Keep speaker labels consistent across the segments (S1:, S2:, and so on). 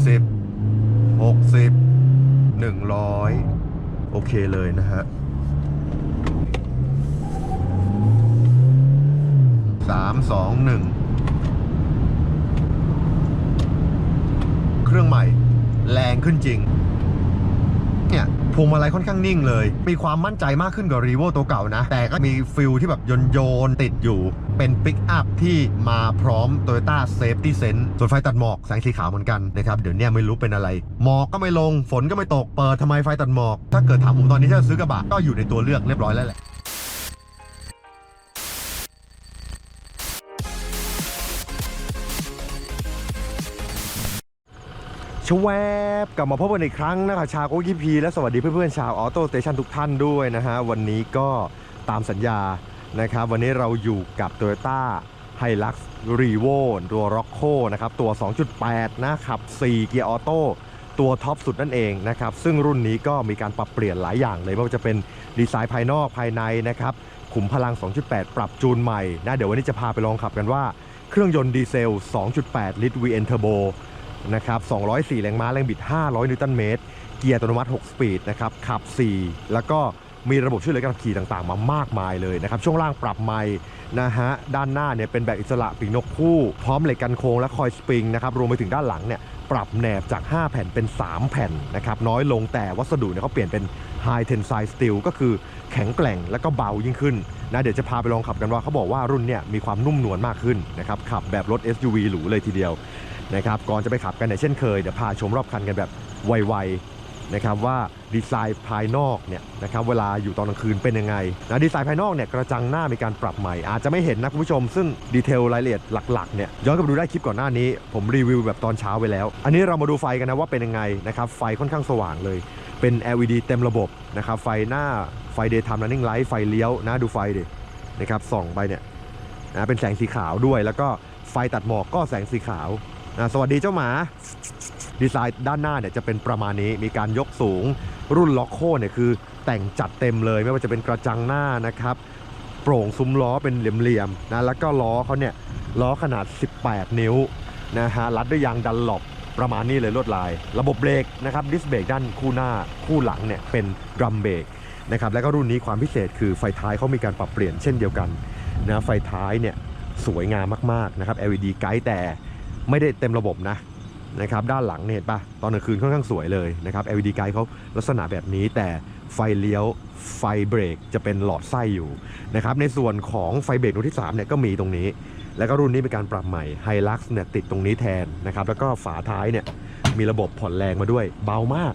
S1: 40 60 100 โอเคเลยนะฮะสามสองหนึ่งเครื่องใหม่ แรงขึ้นจริง เนี่ยพวงมาลัยค่อนข้างนิ่งเลย มีความมั่นใจมากขึ้นกว่ารีโวตัวเก่านะ แต่ก็มีฟิลที่แบบโยนโยนติดอยู่ เป็นปิกอัพที่มาพร้อม Toyota Safety Sense ส่วนไฟตัดหมอกแสงสีขาวเหมือนกันนะครับ เดี๋ยวเนี้ไม่รู้เป็นอะไร หมอกก็ไม่ลง ฝนก็ไม่ตก เปิดทำไมไฟตัดหมอก ถ้าเกิดถามผมตอนนี้ถ้าจะซื้อกระบะก็อยู่ในตัวเลือกเรียบร้อยแล้วแหละชวบกลับมาพบกันอีกครั้งนะครับชาวโกกิพีและสวัสดีเพื่อนๆชาวออโต้สเตชันทุกท่านด้วยนะฮะ วันนี้ก็ตามสัญญา นะครับ วันนี้เราอยู่กับ Toyota Hilux Revo ตัว Rocco นะครับตัว 2.8 นะขับ 4 เกียร์ออโต้ตัวท็อปสุดนั่นเองนะครับซึ่งรุ่นนี้ก็มีการปรับเปลี่ยนหลายอย่างเลยไม่ว่าจะเป็นดีไซน์ภายนอกภายในนะครับขุมพลัง 2.8 ปรับจูนใหม่นะเดี๋ยววันนี้จะพาไปลองขับกันว่าเครื่องยนต์ดีเซล 2.8 ลิตร VN Turbo นะครับ 204 แรงม้า แรงบิด 500 นิวตันเมตร เกียร์อัตโนมัติ 6 สปีด นะครับ ขับ 4 แล้วก็ มีระบบช่วยเหลือการขับขี่ต่างๆ มามากมายเลยนะครับช่วงล่างปรับใหม่นะฮะด้านหน้าเนี่ยเป็นแบบอิสระปีกนกคู่ พร้อมเหล็กกันโค้งและคอยสปริงนะครับรวมไปถึงด้านหลังเนี่ยปรับแหนบจาก 5 แผ่นเป็น 3 แผ่นนะครับน้อยลงแต่วัสดุเนี่ยเขาเปลี่ยนเป็น High Tensile Steel ก็คือแข็งแกร่งและก็เบายิ่งขึ้นนะเดี๋ยวจะพาไปลองขับกันว่าเขาบอกว่ารุ่นเนี่ยมีความนุ่มนวลมากขึ้นนะครับขับแบบรถ SUV หรูเลยทีเดียวนะครับก่อนจะไปขับกันเนี่ยเช่นเคยเดี๋ยวพาชมรอบคันกันแบบไวๆ นะครับว่าดีไซน์ภายนอกเนี่ยนะครับเวลาอยู่ตอนกลางคืนเป็นยังไงนะดีไซน์ภายนอกเนี่ยกระจังหน้ามีการปรับใหม่ อาจจะไม่เห็นนะคุณผู้ชม ซึ่งดีเทลรายละเอียดหลักๆเนี่ยย้อนกลับดูได้คลิปก่อนหน้านี้ ผมรีวิวแบบตอนเช้าไปแล้ว อันนี้เรามาดูไฟกันนะว่าเป็นยังไงนะครับไฟค่อนข้างสว่างเลย เป็น LED เต็มระบบนะครับไฟหน้าไฟ daytime running light ไฟเลี้ยวนะดูไฟดินะครับส่องไปเนี่ยนะเป็นแสงสีขาวด้วย แล้วก็ไฟตัดหมอกก็แสงสีขาวอ่าสวัสดีเจ้าหมา ดีไซน์ด้านหน้าเนี่ยจะเป็นประมาณนี้มีการยกสูง รุ่นล็อกโคเนี่ยคือแต่งจัดเต็มเลยไม่ว่าจะเป็นกระจังหน้านะครับ โปร่งซุ้มล้อเป็นเหลี่ยมๆนะแล้วก็ล้อเขาเนี่ยล้อขนาด 18 นิ้วนะฮะรัดด้วยยางดันหลบประมาณนี้เลยลวดลาย ระบบเบรกนะครับดิสเบรกด้านคู่หน้าคู่หลังเนี่ยเป็นดรัมเบรกนะครับแล้วก็รุ่นนี้ความพิเศษคือไฟท้ายเขามีการปรับเปลี่ยนเช่นเดียวกันนะไฟท้ายเนี่ยสวยงามมากๆนะครับ LED ไกด์แต่ไม่ได้เต็มระบบนะ นะครับด้านหลังเนี่ยเห็นปะตอนกลางคืนค่อนข้างสวยเลยนะครับ LED ไกด์เขาลักษณะแบบนี้แต่ไฟเลี้ยวไฟเบรกจะเป็นหลอดไส้อยู่นะครับในส่วนของไฟเบรกรุ่นที่3เนี่ยก็มีตรงนี้ แล้วก็รุ่นนี้เป็นการปรับใหม่ไฮลักซ์เนี่ยติดตรงนี้แทนนะครับแล้วก็ฝาท้ายเนี่ยมีระบบผ่อนแรงมาด้วยเบามาก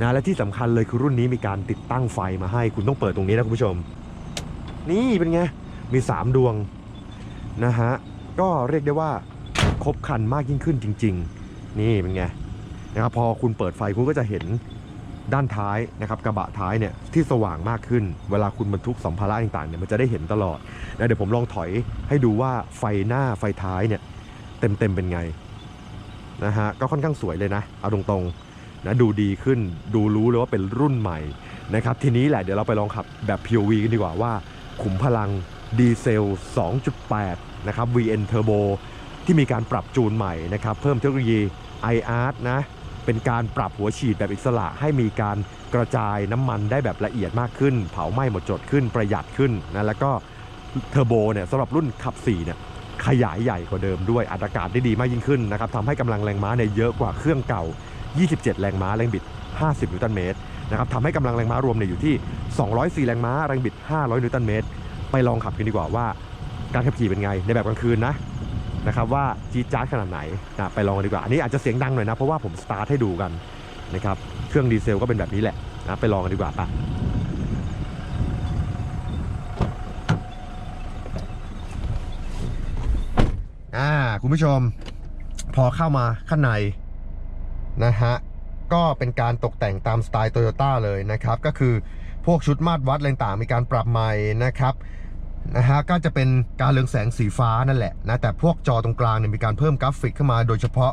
S1: นะและที่สำคัญเลยคือรุ่นนี้มีการติดตั้งไฟมาให้ คุณต้องเปิดตรงนี้นะคุณผู้ชม นี่เป็นไง มี 3 ดวงนะฮะก็เรียกได้ว่าครบคันมากยิ่งขึ้นจริง ๆ นี่เป็นไงนะครับพอคุณเปิดไฟคุณก็จะเห็นด้านท้ายนะครับกระบะท้ายเนี่ยที่สว่างมากขึ้น เวลาคุณบรรทุกสัมภาระต่างๆเนี่ยมันจะได้เห็นตลอดนะเดี๋ยวผมลองถอยให้ดูว่าไฟหน้าไฟท้ายเนี่ยเต็มๆเป็นไงนะฮะก็ค่อนข้างสวยเลยนะ เอาตรงๆนะดูดีขึ้นดูรู้เลยว่าเป็นรุ่นใหม่นะครับทีนี้แหละเดี๋ยวเราไปลองขับแบบ POV กันดีกว่าว่า ขุมพลังดีเซล 2.8 นะครับ VN Turbo ที่มีการปรับจูนใหม่นะครับเพิ่มเทคโนโลยี iArt นะเป็นการปรับหัวฉีดแบบอิสระให้มีการกระจายน้ำมันได้แบบละเอียดมากขึ้น เผาไหม้หมดจดขึ้นประหยัดขึ้นนะแล้วก็เทอร์โบเนี่ยสำหรับรุ่นขับ4เนี่ยขยายใหญ่กว่าเดิมด้วยอัตราการได้ดีมากยิ่งขึ้นนะครับทำให้กำลังแรงม้าเนี่ยเยอะกว่าเครื่องเก่า 27 แรงม้าแรงบิด 50 นิวตันเมตรนะครับทำให้กำลังแรงม้ารวมเนี่ยอยู่ที่ 204 แรงม้าแรงบิด 500 นิวตันเมตร ไปลองขับกันดีกว่าว่า การขับขี่เป็นไงในแบบกลางคืนนะ นะครับว่าจี๊ดจ๊าดขนาดไหนนะไปลองกันดีกว่า อันนี้อาจจะเสียงดังหน่อยนะเพราะว่าผมสตาร์ทให้ดูกันนะครับเครื่องดีเซลก็เป็นแบบนี้แหละนะไปลองกันดีกว่าปะอ่าคุณผู้ชม พอเข้ามาข้างในนะฮะก็เป็นการตกแต่งตามสไตล์โตโยต้าเลยนะครับ ก็คือพวกชุดมาตรวัดอะไรต่างๆมีการปรับใหม่นะครับ นะฮะก็จะเป็นการเรืองแสงสีฟ้านั่นแหละนะแต่พวกจอตรงกลางเนี่ยมีการเพิ่มกราฟิกขึ้นมา โดยเฉพาะ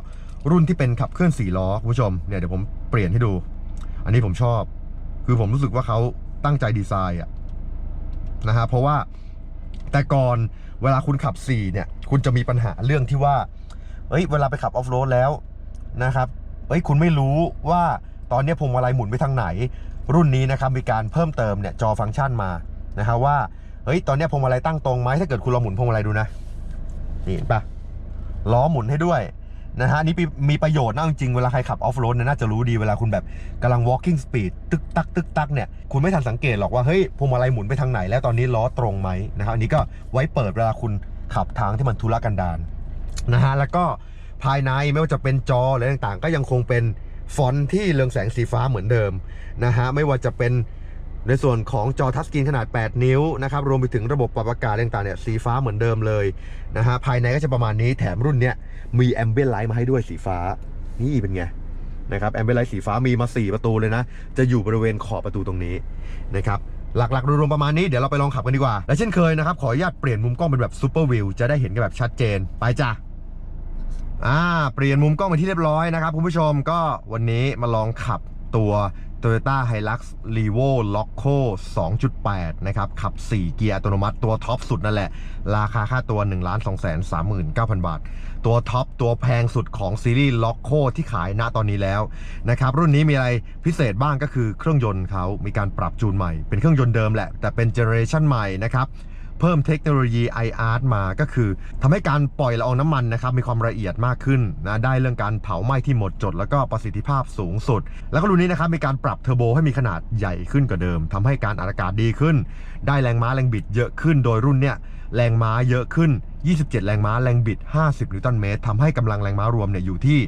S1: รุ่นที่เป็นขับเคลื่อนสี่ล้อคุณผู้ชมเนี่ยเดี๋ยวผมเปลี่ยนให้ดู อันนี้ผมชอบ คือผมรู้สึกว่าเขาตั้งใจดีไซน์อะนะฮะเพราะว่าแต่ก่อนเวลาคุณขับ4เนี่ยคุณจะมีปัญหาเรื่องที่ว่าเอ้ยเวลาไปขับออฟโรดแล้วนะครับเอ้ยคุณไม่รู้ว่าตอนนี้พวงมาลัยหมุนไปทางไหน รุ่นนี้นะครับมีการเพิ่มเติมเนี่ยจอฟังก์ชันมานะครับว่า เฮ้ยตอนนี้พวงมาลัยตั้งตรงไหมถ้าเกิดคุณลองหมุนพวงมาลัยดูนะนี่เห็นปะล้อหมุนให้ด้วยนะฮะนี่มีประโยชน์นะจริงเวลาใครขับออฟโรดเนี่ยน่าจะรู้ดีเวลาคุณแบบกำลัง walking speed ตึกตักตึกตักเนี่ยคุณไม่ทันสังเกตหรอกว่าเฮ้ยพวงมาลัยหมุนไปทางไหนแล้วตอนนี้ล้อตรงไหมนะครับอันนี้ก็ไว้เปิดเวลาคุณขับทางที่มันทุรกันดารนะฮะแล้วก็ภายในไม่ว่าจะเป็นจอหรือต่างๆ ก็ยังคงเป็นฟอนต์ที่เรืองแสงสีฟ้าเหมือนเดิมนะฮะไม่ว่าจะเป็น ในส่วนของจอทัชสกรีนขนาด 8 นิ้วนะครับรวมไปถึงระบบปรับอากาศต่างๆเนี่ยสีฟ้าเหมือนเดิมเลยนะฮะภายในก็จะประมาณนี้แถมรุ่นเนี้ยมีแอมเบียนไลท์มาให้ด้วยสีฟ้า นี่เป็นไงนะครับแอมเบียนไลท์สีฟ้ามีมา 4 ประตูเลยนะ จะอยู่บริเวณขอบประตูตรงนี้นะครับหลักๆรวมๆประมาณนี้เดี๋ยวเราไปลองขับกันดีกว่า และเช่นเคยนะครับ ขออนุญาตเปลี่ยนมุมกล้องเป็นแบบซูเปอร์วิวจะได้เห็นกันแบบชัดเจนไปจ้ะอ่าเปลี่ยนมุมกล้องไปนที่เรียบร้อยนะครับคุณผู้ชมก็วันนี้มาลองขับตัว Toyota Hilux Revo Loco 2.8 นะครับ ขับ 4 เกียร์อัตโนมัติตัวท็อปสุดนั่นแหละ ราคาค่าตัว 1 2 3 9 0 0 0 บาท ตัวท็อปตัวแพงสุดของซีรีส์ Loco ที่ขายณตอนนี้แล้วนะครับ รุ่นนี้มีอะไรพิเศษบ้างก็คือเครื่องยนต์เขามีการปรับจูนใหม่ เป็นเครื่องยนต์เดิมแหละ แต่เป็นเจเนอเรชันใหม่นะครับ เพิ่มเทคโนโลยี IR มาก็คือทำให้การปล่อยละอองน้ำมันนะครับมีความละเอียดมากขึ้นนะได้เรื่องการเผาไหม้ที่หมดจด แล้วก็ประสิทธิภาพสูงสุด แล้วก็รุ่นนี้นะครับมีการปรับเทอร์โบให้มีขนาดใหญ่ขึ้นกว่าเดิมทำให้การอัดอากาศดีขึ้น ได้แรงม้าแรงบิดเยอะขึ้น โดยรุ่นเนี้ยแรงม้าเยอะขึ้น 27 แรงม้าแรงบิด 50 นิวตันเมตรทำให้กำลังแรงม้ารวมเนี่ยอยู่ที่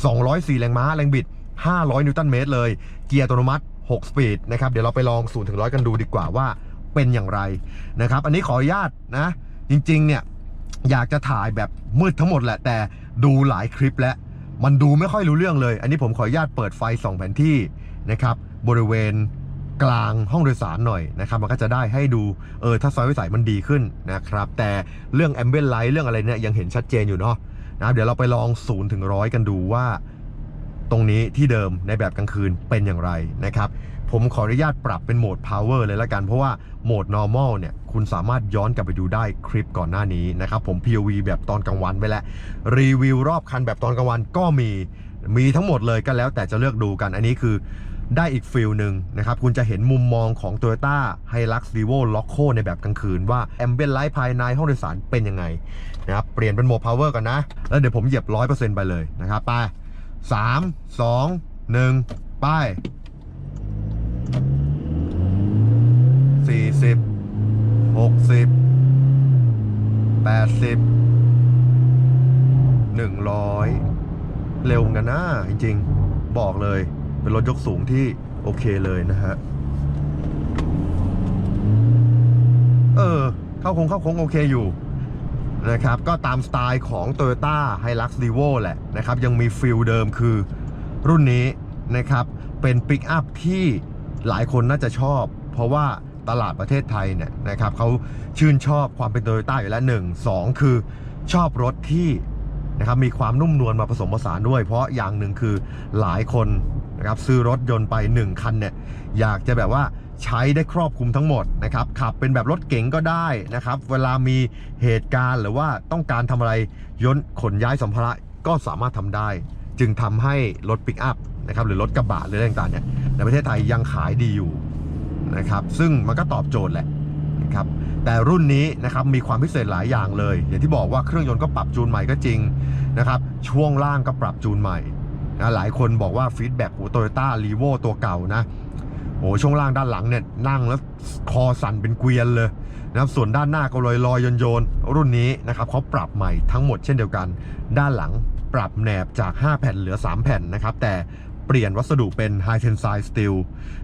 S1: 204 แรงม้าแรงบิด 500 นิวตันเมตรเลย เกียร์อัตโนมัติ 6 สปีดนะครับ เดี๋ยวเราไปลอง0ถึง100กันดูดีกว่าว่า เป็นอย่างไรนะครับ อันนี้ขออนุญาตนะ จริงๆเนี่ยอยากจะถ่ายแบบมืดทั้งหมดแหละ แต่ดูหลายคลิปแล้วมันดูไม่ค่อยรู้เรื่องเลย อันนี้ผมขออนุญาตเปิดไฟส่องแผนที่นะครับบริเวณกลางห้องโดยสารหน่อยนะครับ มันก็จะได้ให้ดูเออถ้าซอยวิสัยมันดีขึ้นนะครับ แต่เรื่องแอมเบ n ไลท์เรื่องอะไรเนี่ยยังเห็นชัดเจนอยู่เนาะนะเดี๋ยวเราไปลอง0ูนย์ถึงร้อยกันดูว่า ตรงนี้ที่เดิมในแบบกลางคืนเป็นอย่างไรนะครับ ผมขออนุญาตปรับเป็นโหมด power เลยละกัน เพราะว่าโหมด normal เนี่ยคุณสามารถย้อนกลับไปดูได้คลิปก่อนหน้านี้นะครับ ผม POV แบบตอนกลางวันไปแล้ว รีวิวรอบคันแบบตอนกลางวันก็มีมีทั้งหมดเลยก็แล้วแต่จะเลือกดูกันอันนี้คือได้อีกฟิลหนึ่งนะครับ คุณจะเห็นมุมมองของ Toyota Hilux Revo Loco ในแบบกลางคืนว่า Ambient Light ภายในห้องโดยสารเป็นยังไงนะครับเปลี่ยนเป็นโหมด power ก่อนนะ แล้วเดี๋ยวผมเหยียบ 100%ไปเลยนะครับ ไปสามสองหนึ่งไป สี่สิบหกสิบแปดสิบหนึ่งร้อยเร็วเหมือนกันนะจริงๆ บอกเลย เป็นรถยกสูงที่โอเคเลยนะฮะ เออ เข้าโค้งเข้าโค้งโอเคอยู่นะครับ ก็ตามสไตล์ของ Toyota Hilux Revo แหละนะครับ ยังมีฟิลเดิมคือรุ่นนี้นะครับ เป็นปิกอัพที่ หลายคนน่าจะชอบ เพราะว่าตลาดประเทศไทยเนี่ยนะครับเขาชื่นชอบความเป็น Toyota อยู่แล้วหนึ่งสองคือชอบรถที่นะครับมีความนุ่มนวลมาผสมผสานด้วย เพราะอย่างหนึ่งคือหลายคนนะครับซื้อรถยนต์ไป 1 คันเนี่ยอยากจะแบบว่าใช้ได้ครอบคลุมทั้งหมดนะครับขับเป็นแบบรถเก๋งก็ได้นะครับ เวลามีเหตุการณ์หรือว่าต้องการทำอะไรยนต์ขนย้ายสัมภาระก็สามารถทำได้ จึงทำให้รถปิกอัพนะครับหรือรถกระบะหรืออะไรต่างๆเนี่ย ในประเทศไทยยังขายดีอยู่นะครับ ซึ่งมันก็ตอบโจทย์แหละนะครับแต่รุ่นนี้นะครับมีความพิเศษหลายอย่างเลย อย่างที่บอกว่าเครื่องยนต์ก็ปรับจูนใหม่ก็จริงนะครับช่วงล่างก็ปรับจูนใหม่นะหลายคนบอกว่าฟีดแบ็กของโตโยต้ารีโวตัวเก่านะโอ้ช่วงล่างด้านหลังเนี่ยนั่งแล้วคอสั่นเป็นเกวียนเลยนะครับส่วนด้านหน้าก็ลอยลอยโยนโยนๆรุ่นนี้นะครับเขาปรับใหม่ทั้งหมดเช่นเดียวกัน ด้านหลังปรับแหนบจาก 5 แผ่นเหลือ 3 แผ่นนะครับแต่ เปลี่ยนวัสดุเป็น High Tensile Steel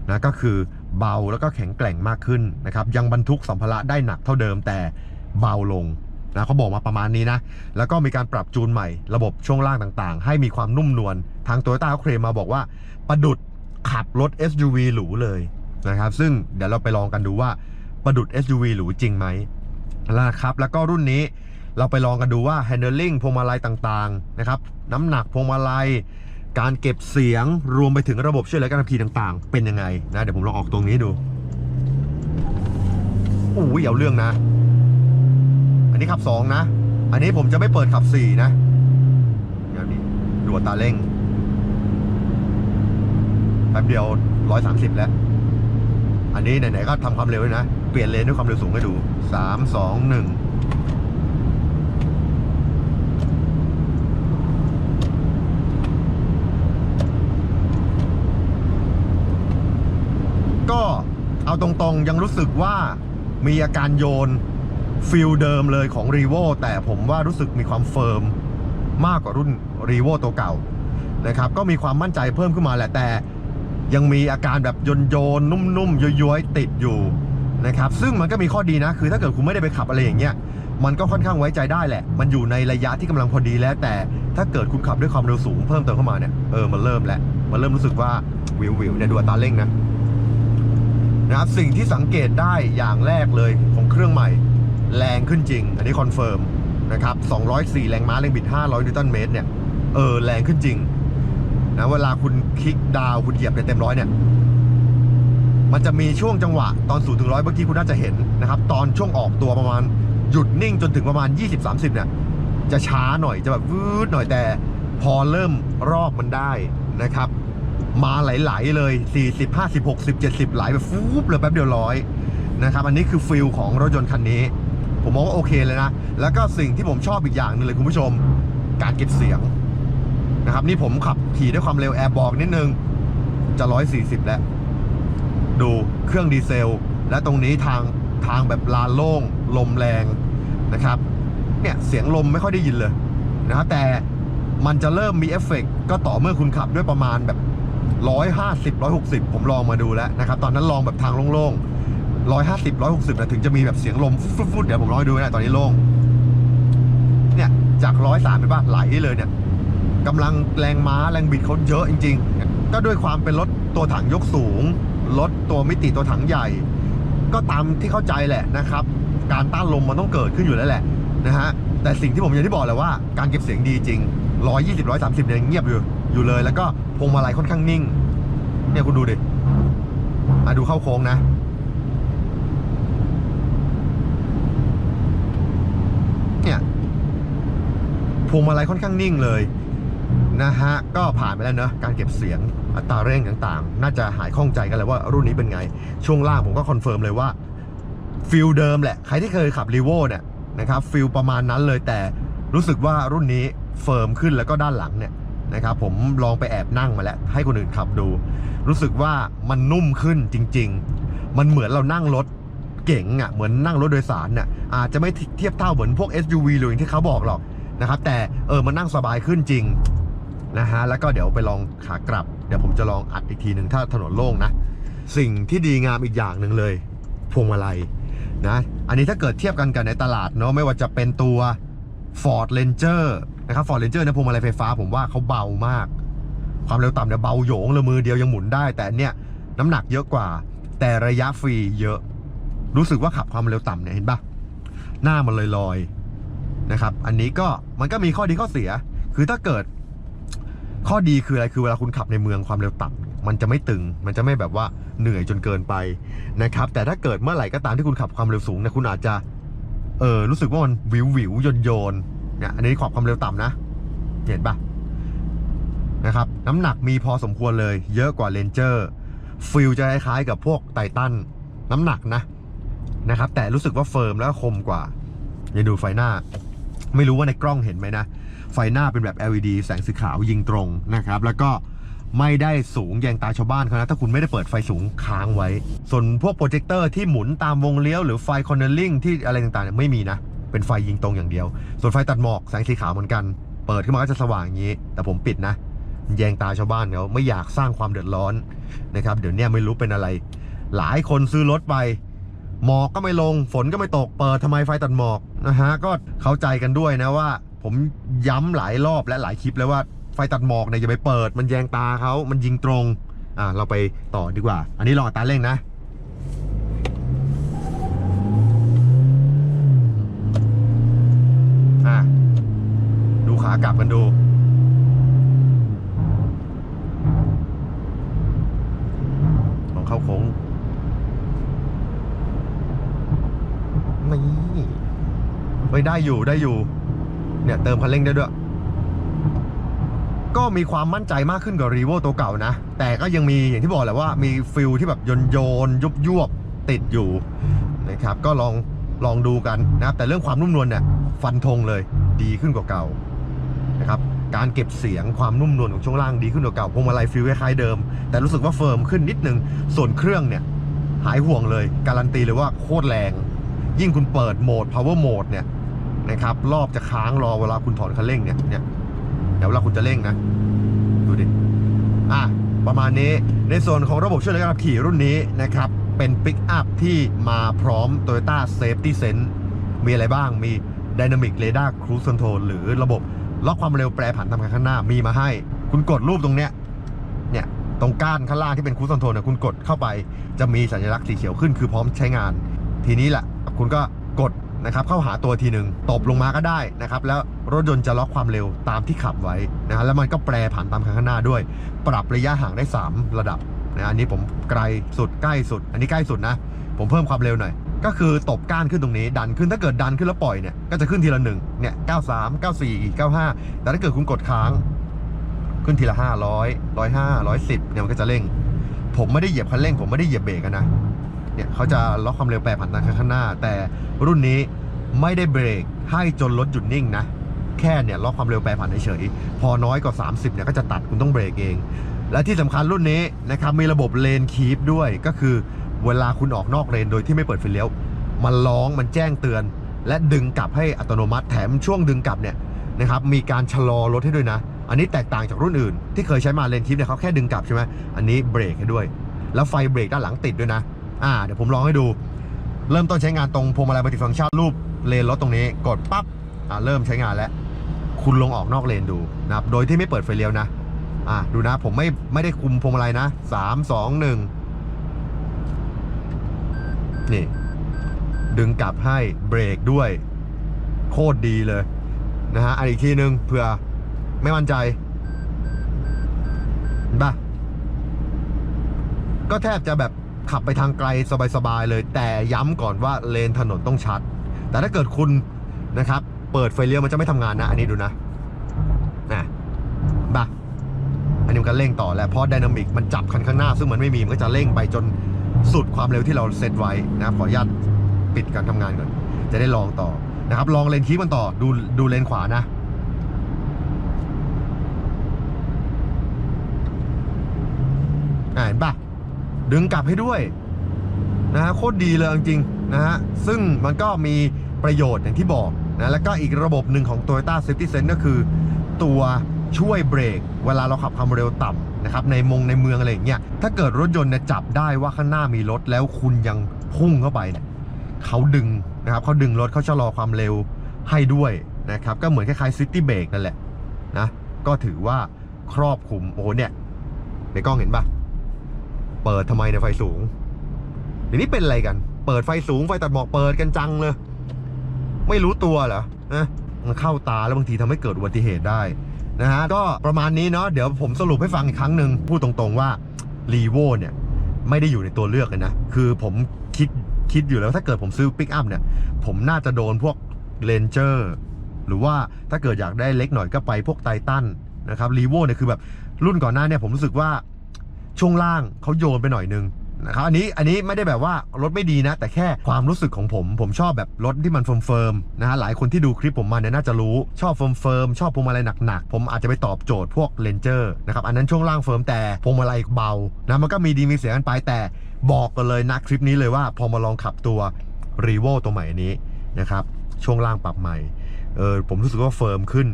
S1: นะก็คือเบาแล้วก็แข็งแกร่งมากขึ้นนะครับยังบรรทุกสัมภาระได้หนักเท่าเดิมแต่เบาลงนะเขาบอกมาประมาณนี้นะ แล้วก็มีการปรับจูนใหม่ระบบช่วงล่างต่างๆ ให้มีความนุ่มนวลทาง Toyota เขาเคลมมาบอกว่า ประดุดขับรถ SUV หรูเลยนะครับ ซึ่งเดี๋ยวเราไปลองกันดูว่าประดุด SUV หรูจริงไหมนะครับ แล้วก็รุ่นนี้เราไปลองกันดูว่า handling พวงมาลัยต่างๆนะครับ น้ำหนักพวงมาลัย การเก็บเสียงรวมไปถึงระบบช่วยเหลือการขับขี่ต่างๆ เป็นยังไงนะเดี๋ยวผมลองออกตรงนี้ดูโอ้ยเอาเรื่องนะ อันนี้ขับ 2 นะ อันนี้ผมจะไม่เปิดขับ 4 นะเดี๋ยวนี้ดูตาเร่งแป๊บเดียว 130 แล้ว อันนี้ไหนๆก็ทำความเร็วเลยนะ เปลี่ยนเลนด้วยความเร็วสูงให้ดู 3 2 1 ก็ เอาตรงๆ ยังรู้สึกว่ามีอาการโยนฟิลเดิมเลยของ r ีโวแต่ผมว่ารู้สึกมีความเฟิร์มมากกว่ารุ่น r ีโวตัวเก่านะครับ ก็มีความมั่นใจเพิ่มขึ้นมาแหละแต่ยังมีอาการแบบโยนโยนนุ่มๆย้อยๆติดอยู่นะครับ ซึ่งมันก็มีข้อดีนะ คือถ้าเกิดคุณไม่ได้ไปขับอะไรอย่างเงี้ยมันก็ค่อนข้างไว้ใจได้แหละ มันอยู่ในระยะที่กำลังพอดีแล้ว แต่ถ้าเกิดคุณขับด้วยความเร็วสูงเพิ่มเติมเข้ามาเนี่ยเออมันเริ่มแล้วมันเริ่มรู้สึกว่าวิววิวเนี่ยดูอัตราเร่งนะ นะครับสิ่งที่สังเกตได้อย่างแรกเลยของเครื่องใหม่ แรงขึ้นจริง อันนี้คอนเฟิร์มนะครับ204 แรงม้าแรงบิด 500 นิวตันเมตรเนี่ยเออแรงขึ้นจริงนะเวลาคุณคลิกดาวคุณเหยียบในเต็มร้อยเนี่ยมันจะมีช่วงจังหวะตอน0ถึงร้อยเมื่อกี้คุณน่าจะเห็นนะครับ ตอนช่วงออกตัวประมาณหยุดนิ่งจนถึงประมาณ 20-30 เนี่ย จะช้าหน่อยจะแบบวืดหน่อยแต่พอเริ่มรอบมันได้นะครับ มาไหลๆเลย 40 50 60 70 ไหลแบบฟูบเลยแป๊บเดียวร้อยนะครับ อันนี้คือฟิลของรถยนต์คันนี้ ผมมองว่าโอเคเลยนะ แล้วก็สิ่งที่ผมชอบอีกอย่างหนึงเลยคุณผู้ชม การเก็บเสียงนะครับ นี่ผมขับขี่ด้วยความเร็วแอร์บอกนิดนึง จะ 140 แล้ว ดูเครื่องดีเซล และตรงนี้ทางทางแบบลานโล่งลมแรงนะครับ เนี่ยเสียงลมไม่ค่อยได้ยินเลยนะครับแต่มันจะเริ่มมีเอฟเฟกต์ก็ต่อเมื่อคุณขับด้วยประมาณแบบ ร้อยห้าสิบร้อยหกสิบผมลองมาดูแล้วนะครับ ตอนนั้นลองแบบทางโล่งๆร้อยห้าสิบร้อยหกสิบนะถึงจะมีแบบเสียงลมฟุดๆเดี๋ยวผมลองให้ดูนะตอนนี้โล่ง เนี่ย จากร้อยสามเป็นป่ะไหลเลยเนี่ยกำลังแรงม้าแรงบิดเขาเยอะจริง ๆ ก็ด้วยความเป็นรถตัวถังยกสูง รถตัวมิติตัวถังใหญ่ ก็ตามที่เข้าใจแหละนะครับ การต้านลมมันต้องเกิดขึ้นอยู่แล้วแหละนะฮะ แต่สิ่งที่ผมอย่างที่บอกแหละว่า การเก็บเสียงดีจริง 120 130เนี่ยยังเงียบอยู่ อยู่เลยแล้วก็พวงมาลัยค่อนข้างนิ่ง เนี่ยคุณดูดิมาดูเข้าโค้งนะ เนี่ยพวงมาลัยค่อนข้างนิ่งเลยนะฮะ ก็ผ่านไปแล้วเนอะการเก็บเสียงอัตราเร่งต่างๆ น่าจะหายข้องใจกันแล้วว่ารุ่นนี้เป็นไง ช่วงล่างผมก็คอนเฟิร์มเลยว่าฟิลเดิมแหละ ใครที่เคยขับรีโวเนี่ยนะครับฟิลประมาณนั้นเลยแต่รู้สึกว่ารุ่นนี้เฟิร์มขึ้นแล้วก็ด้านหลังเนี่ย นะครับผมลองไปแอบนั่งมาแล้ว ให้คนอื่นขับดู รู้สึกว่ามันนุ่มขึ้นจริง ๆ มันเหมือนเรานั่งรถเก๋งอะเหมือนนั่งรถโดยสารน่ะอาจจะไม่เทียบเท่าเหมือนพวก SUV หรืออย่างที่เขาบอกหรอกนะครับ แต่เออมันนั่งสบายขึ้นจริงนะฮะแล้วก็เดี๋ยวไปลองขากลับ เดี๋ยวผมจะลองอัดอีกทีหนึ่งถ้าถนนโล่งนะ สิ่งที่ดีงามอีกอย่างหนึ่งเลยพวงมาลัยนะอันนี้ถ้าเกิดเทียบกันกันในตลาดเนาะไม่ว่าจะเป็นตัว Ford Ranger นะครับ Ford Ranger เนี่ยพวงมาลัยไฟฟ้าผมว่าเขาเบามาก ความเร็วต่ำเนี่ยเบาโยงเลยมือเดียวยังหมุนได้ แต่เนี่ยน้ำหนักเยอะกว่า แต่ระยะฟรีเยอะ รู้สึกว่าขับความเร็วต่ำเนี่ยเห็นปะหน้ามันลอยลอยๆนะครับ อันนี้ก็มันก็มีข้อดีข้อเสีย คือถ้าเกิด ข้อดีคืออะไรคือเวลาคุณขับในเมืองความเร็วต่ำมันจะไม่ตึง มันจะไม่แบบว่าเหนื่อยจนเกินไปนะครับ แต่ถ้าเกิดเมื่อไหร่ก็ตามที่คุณขับความเร็วสูงเนี่ยคุณอาจจะเออรู้สึกว่ามันวิววิวโยนโยน เนี่ยอันนี้ขอบความเร็วต่ำนะ เห็นปะนะครับ น้ำหนักมีพอสมควรเลย เยอะกว่าเลนเจอร์ฟิลจะคล้ายๆกับพวกไททันน้ำหนักนะนะครับ แต่รู้สึกว่าเฟิร์มแล้วก็คมกว่าอย่าดูไฟหน้า ไม่รู้ว่าในกล้องเห็นไหมนะ ไฟหน้าเป็นแบบ LED แสงสีขาวยิงตรงนะครับ แล้วก็ไม่ได้สูงแยงตาชาวบ้านเขานะ ถ้าคุณไม่ได้เปิดไฟสูงค้างไว้ ส่วนพวกโปรเจคเตอร์ที่หมุนตามวงเลี้ยวหรือไฟคอนเนลลิงที่อะไรต่างๆเนี่ยไม่มีนะ เป็นไฟยิงตรงอย่างเดียว ส่วนไฟตัดหมอกแสงสีขาวเหมือนกัน เปิดขึ้นมาก็จะสว่างอย่างนี้ แต่ผมปิดนะแยงตาชาวบ้านเขาไม่อยากสร้างความเดือดร้อนนะครับ เดี๋ยวนี้ไม่รู้เป็นอะไร หลายคนซื้อรถไป หมอกก็ไม่ลง ฝนก็ไม่ตก เปิดทำไมไฟตัดหมอกนะฮะ ก็เข้าใจกันด้วยนะว่า ผมย้ำหลายรอบและหลายคลิปแล้วว่าไฟตัดหมอกเนี่ยอย่าไปเปิด มันแยงตาเขามันยิงตรง อะเราไปต่อดีกว่า อันนี้ลองอัตาเร่งนะ ดูขากลับกันดูลองเข้าโค้งนี่เฮ้ยได้อยู่ได้อยู่ เนี่ยเติมคันเร่งได้ด้วย ก็มีความมั่นใจมากขึ้นกว่ารีโวตัวเก่านะ แต่ก็ยังมีอย่างที่บอกแหละว่ามีฟิลที่แบบโยนโยนยุบยวบติดอยู่นะครับ ก็ลองลองดูกันนะครับ แต่เรื่องความนุ่มนวลเนี่ยฟันธงเลยดีขึ้นกว่าเก่า นะครับการเก็บเสียงความนุ่มนวลของช่วงล่างดีขึ้นกว่าเก่าพวงมาลัยฟิลคล้ายๆเดิม แต่รู้สึกว่าเฟิร์มขึ้นนิดนึง ส่วนเครื่องเนี่ย หายห่วงเลย การันตีเลยว่าโคตรแรง ยิ่งคุณเปิดโหมด power mode เนี่ยนะครับรอบจะค้างรอเวลาคุณถอนคันเร่งเนี่ยเนี่ยเดี๋ยวเวลาคุณจะเร่งนะดูดิอะประมาณนี้ในส่วนของระบบช่วยเหลือการขับขี่รุ่นนี้นะครับเป็นปิกอัพที่มาพร้อม Toyota Safety Sense มีอะไรบ้างมี Dynamic Radar Cruise Control หรือระบบ ล็อกความเร็วแปรผันตามคันข้างหน้ามีมาให้ คุณกดรูปตรงเนี้ยเนี่ยตรงก้านข้างล่างที่เป็น Cruise Control เนี่ยคุณกดเข้าไปจะมีสัญลักษณ์สีเขียวขึ้นคือพร้อมใช้งาน ทีนี้แหละคุณก็กดนะครับเข้าหาตัวทีหนึ่งตบลงมาก็ได้นะครับแล้วรถยนต์จะล็อกความเร็วตามที่ขับไว้นะฮะแล้วมันก็แปรผันตามข้างหน้าด้วย ปรับระยะห่างได้ 3 ระดับนะอันนี้ผมไกลสุดใกล้สุด อันนี้ใกล้สุดนะ ผมเพิ่มความเร็วหน่อย ก็คือตบก้านขึ้นตรงนี้ ดันขึ้นถ้าเกิดดันขึ้นแล้วปล่อยเนี่ยก็จะขึ้นทีละหนึ่งเนี่ย93 94 95แต่ถ้าเกิดคุณกดค้าง ขึ้นทีละ500 105 110เนี่ยมันก็จะเร่ง ผมไม่ได้เหยียบคันเร่ง ผมไม่ได้เหยียบเบรกนะเนี่ยเขาจะล็อกความเร็วแปรผันตามข้างหน้า แต่รุ่นนี้ไม่ได้เบรกให้จนรถหยุดนิ่งนะแค่เนี่ยล็อกความเร็วแปรผันเฉยพอน้อยกว่า 30เนี่ยก็จะตัดคุณต้องเบรกเอง และที่สำคัญรุ่นนี้นะครับมีระบบเลนคีปด้วยก็คือ เวลาคุณออกนอกเลนโดยที่ไม่เปิดไฟเลี้ยว มันร้องมันแจ้งเตือน และดึงกลับให้อัตโนมัติแถมช่วงดึงกลับเนี่ยนะครับมีการชะลอรถให้ด้วยนะ อันนี้แตกต่างจากรุ่นอื่น ที่เคยใช้มาเลนคีปเนี่ยเขาแค่ดึงกลับใช่ไหมอันนี้เบรกให้ด้วย แล้วไฟเบรกด้านหลังติดด้วยนะอ่าเดี๋ยวผมลองให้ดู เริ่มต้นใช้งานตรงพวงมาลัยมัลติฟังก์ชันรูปเลนรถตรงนี้กดปั๊บอ่าเริ่มใช้งานแล้ว คุณลงออกนอกเลนดูนะครับโดยที่ไม่เปิดไฟเลี้ยวนะอ่าดูนะผมไม่ไม่ได้คุมพวงมาลัยนะสามสองห นี่ ดึงกลับให้เบรกด้วย โคตรดีเลยนะฮะอันอีกทีนึงเผื่อไม่มั่นใจเห็นปะก็แทบจะแบบขับไปทางไกลสบายๆเลย แต่ย้ำก่อนว่าเลนถนนต้องชัด แต่ถ้าเกิดคุณนะครับ เปิดไฟเลี้ยวมันจะไม่ทำงานนะ อันนี้ดูนะนะบ้าอันนี้มันก็เร่งต่อแหละเพราะไดนามิกมันจับคันข้างหน้า ซึ่งมันไม่มีมันก็จะเร่งไปจน สุดความเร็วที่เราเซตไว้นะครับ ขออนุญาตปิดการทำงานก่อน จะได้ลองต่อนะครับ ลองเลนคีมันต่อดูดูเลนขวานะ เห็นปะดึงกลับให้ด้วยนะฮะโคตรดีเลยจริงๆนะฮะซึ่งมันก็มีประโยชน์อย่างที่บอกนะแล้วก็อีกระบบหนึ่งของ Toyota Safety Sense ก็คือตัว ช่วยเบรก เวลาเราขับความเร็วต่ำนะครับในมงในเมืองอะไรอย่างเงี้ยถ้าเกิดรถยนต์เนี่ยจับได้ว่าข้างหน้ามีรถแล้วคุณยังพุ่งเข้าไปเนี่ยเขาดึงนะครับเขาดึงรถเขาชะลอความเร็วให้ด้วยนะครับก็เหมือนคล้ายๆ City Brake นั่นแหละนะก็ถือว่าครอบคลุมโอ้โหเนี่ยในกล้องเห็นปะเปิดทำไมในไฟสูงเดี๋ยวนี้เป็นอะไรกัน เปิดไฟสูงไฟตัดหมอกเปิดกันจังเลย ไม่รู้ตัวเหรอนะมันเข้าตาแล้วบางทีทำให้เกิดอุบัติเหตุได้ นะฮะก็ประมาณนี้เนาะเดี๋ยวผมสรุปให้ฟังอีกครั้งหนึ่งพูดตรงๆว่ารีโวเนี่ยไม่ได้อยู่ในตัวเลือกเลยนะ คือผมคิดคิดอยู่แล้วถ้าเกิดผมซื้อปิกอัพเนี่ย ผมน่าจะโดนพวกเลนเจอร์หรือว่าถ้าเกิดอยากได้เล็กหน่อยก็ไปพวกไททันนะครับรีโวเนี่ยคือแบบรุ่นก่อนหน้าเนี่ยผมรู้สึกว่าช่วงล่างเขาโยนไปหน่อยนึง นะครับอันนี้อันนี้ไม่ได้แบบว่ารถไม่ดีนะ แต่แค่ความรู้สึกของผม ผมชอบแบบรถที่มันเฟิร์มๆนะฮะหลายคนที่ดูคลิปผมมาเนี่ยน่าจะรู้ชอบเฟิร์มเฟิร์มๆชอบพวงมาลัยหนักๆ ผมอาจจะไปตอบโจทย์พวกเลนเจอร์นะครับอันนั้นช่วงล่างเฟิร์มแต่พวงมาลัยเบานะมันก็มีดีมีเสียกันไปแต่บอกกันเลยนะคลิปนี้เลยว่าพอมาลองขับตัวรีโวตัวใหม่นี้นะครับช่วงล่างปรับใหม่เออผมรู้สึกว่าเฟิร์มขึ้น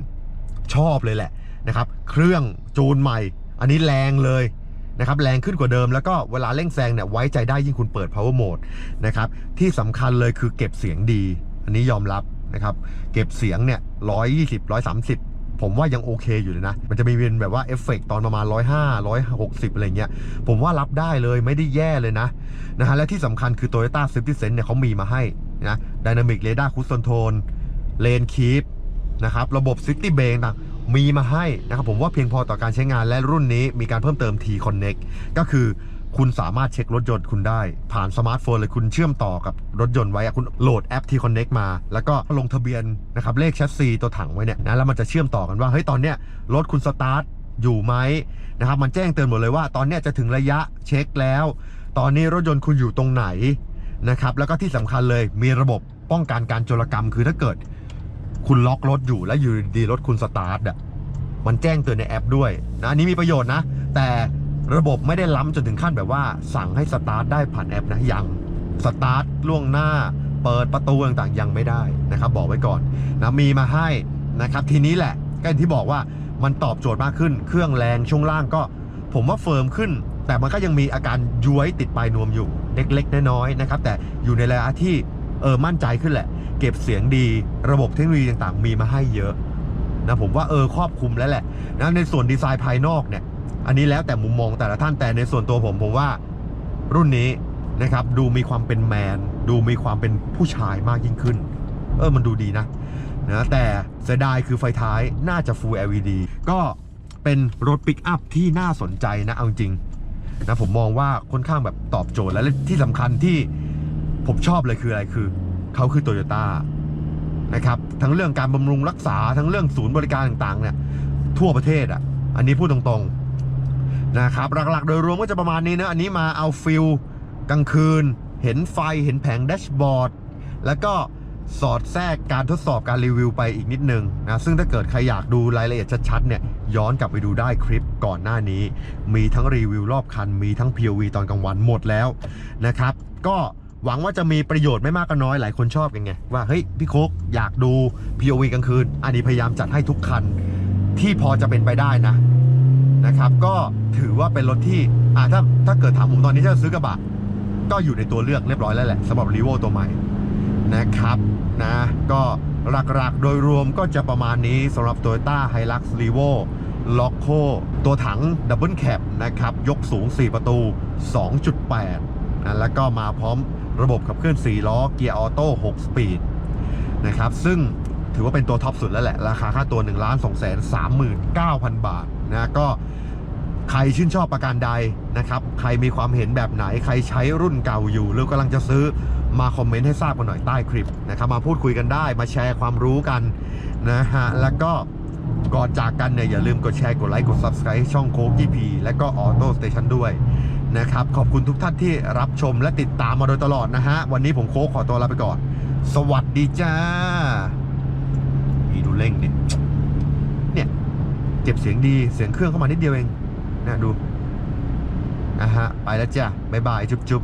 S1: ชอบเลยแหละนะครับเครื่องจูนใหม่ อันนี้แรงเลย นะครับแรงขึ้นกว่าเดิมแล้วก็เวลาเร่งแซงเนี่ยไว้ใจได้ยิ่งคุณเปิด power mode นะครับที่สำคัญเลยคือเก็บเสียงดี อันนี้ยอมรับนะครับเก็บเสียงเนี่ยร้อยยี่สิบร้อยสามสิบผมว่ายังโอเคอยู่เลยนะ มันจะมีเป็นแบบว่าเอฟเฟกตอนประมาณร้อยห้าร้อยหกสิบอะไรเงี้ย ผมว่ารับได้เลยไม่ได้แย่เลยนะนะฮะและที่สำคัญคือ Toyota Safety Sense เนี่ยเขามีมาให้นะ Dynamic Radar Cruise Control Lane Keep นะครับ ระบบ City Brake ต่าง มีมาให้นะครับผมว่าเพียงพอต่อการใช้งานและรุ่นนี้มีการเพิ่มเติม T Connect ก็คือคุณสามารถเช็ครถยนต์คุณได้ ผ่านสมาร์ทโฟนเลยคุณเชื่อมต่อกับรถยนต์ไว้คุณโหลดแอป T Connect มา แล้วก็ลงทะเบียนนะครับเลขแชสซีตัวถังไว้เนี่ยนะแล้วมันจะเชื่อมต่อกันว่าเฮ้ยตอนเนี้ยรถคุณสตาร์ทอยู่ไหมนะครับมันแจ้งเตือนหมดเลยว่า ตอนเนี้ยจะถึงระยะเช็คแล้ว ตอนนี้รถยนต์คุณอยู่ตรงไหนนะครับแล้วก็ที่สำคัญเลยมีระบบป้องกันการโจรกรรมคือถ้าเกิด คุณล็อกรถอยู่แล้วอยู่ดีรถคุณสตาร์ทอะมันแจ้งเตือนในแอปด้วยนะอันนี้มีประโยชน์นะ แต่ระบบไม่ได้ล้ำจนถึงขั้นแบบว่า สั่งให้สตาร์ทได้ผ่านแอปนะยังสตาร์ทล่วงหน้า เปิดประตูต่างๆยังไม่ได้นะครับ บอกไว้ก่อนนะมีมาให้นะครับ ทีนี้แหละก็ที่บอกว่ามันตอบโจทย์มากขึ้น เครื่องแรงช่วงล่างก็ ผมว่าเฟิร์มขึ้น แต่มันก็ยังมีอาการย้วยติดปลายนวมอยู่เล็กๆน้อยๆนะครับ แต่อยู่ในระยะที่ เออมั่นใจขึ้นแหละ เก็บเสียงดีระบบเทคโนโลยีต่างๆ มีมาให้เยอะนะผมว่าเออครอบคลุมแล้วแหละนะในส่วนดีไซน์ภายนอกเนี่ย อันนี้แล้วแต่มุมมองแต่ละท่านแต่ในส่วนตัวผมผมว่ารุ่นนี้นะครับดูมีความเป็นแมน ดูมีความเป็นผู้ชายมากยิ่งขึ้น เออมันดูดีนะนะแต่เสียดายคือไฟท้ายน่าจะ Full LED ก็เป็นรถปิกอัพที่น่าสนใจนะเอาจริงนะผมมองว่าค่อนข้างแบบตอบโจทย์และที่สำคัญที่ ผมชอบเลยคืออะไรคือเขาคือโตโยต้านะครับทั้งเรื่องการบำรุงรักษาทั้งเรื่องศูนย์บริการต่างๆเนี่ยทั่วประเทศอะอันนี้พูดตรงๆนะครับหลักๆ โดยรวมก็จะประมาณนี้นะอันนี้มาเอาฟิลกลางคืน เห็นไฟเห็นแผงแดชบอร์ดแล้วก็สอดแทรกการทดสอบการรีวิวไปอีกนิดนึงนะซึ่งถ้าเกิดใครอยากดูรายละเอียดชัดๆเนี่ยย้อนกลับไปดูได้คลิปก่อนหน้านี้ มีทั้งรีวิวรอบคัน มีทั้ง POV ตอนกลางวันหมดแล้วนะครับ ก็ หวังว่าจะมีประโยชน์ไม่มากก็น้อยหลายคนชอบกันไง ว่าเฮ้ยพี่โคกอยากดู POV กลางคืน อันนี้พยายามจัดให้ทุกคันที่พอจะเป็นไปได้นะนะครับ ก็ถือว่าเป็นรถที่อ่าถ้าถ้าเกิดถามผมตอนนี้จะซื้อกระบะ ก็อยู่ในตัวเลือกเรียบร้อยแล้วแหละสำหรับรีโวตัวใหม่นะครับนะก็หลักๆ โดยรวมก็จะประมาณนี้สำหรับ Toyota Hilux Revo l o c o ตัวถัง Double Cab นะครับ ยกสูง 4 ประตู 2.8นะแล้วก็มาพร้อม ระบบขับเคลื่อน 4 ล้อ เกียร์ออโต้ 6 สปีดนะครับ ซึ่งถือว่าเป็นตัวท็อปสุดแล้วแหละ ราคาค่าตัว 1 2 3 9 0 0 0 บาทนะก็ใครชื่นชอบประการใดนะครับ ใครมีความเห็นแบบไหน ใครใช้รุ่นเก่าอยู่ หรือกำลังจะซื้อมาคอมเมนต์ให้ทราบกันหน่อยใต้คลิปนะครับ มาพูดคุยกันได้ มาแชร์ความรู้กันนะฮะ แล้วก็ก่อนจากกันเนี่ยอย่าลืมกดแชร์ กดไลค์ กด Subscribe ช่องโค้ก EP และก็ออโต้สเตชันด้วย นะครับ ขอบคุณทุกท่านที่รับชมและติดตามมาโดยตลอดนะฮะ วันนี้ผมโค้กขอตัวลาไปก่อน สวัสดีจ้าอีดูเร่งเนี่ยเนี่ยเก็บเสียงดีเสียงเครื่องเข้ามานิดเดียวเองนะดูนะฮะ ไปแล้วจ้าบ๊ายบาย จุ๊บจุ๊บ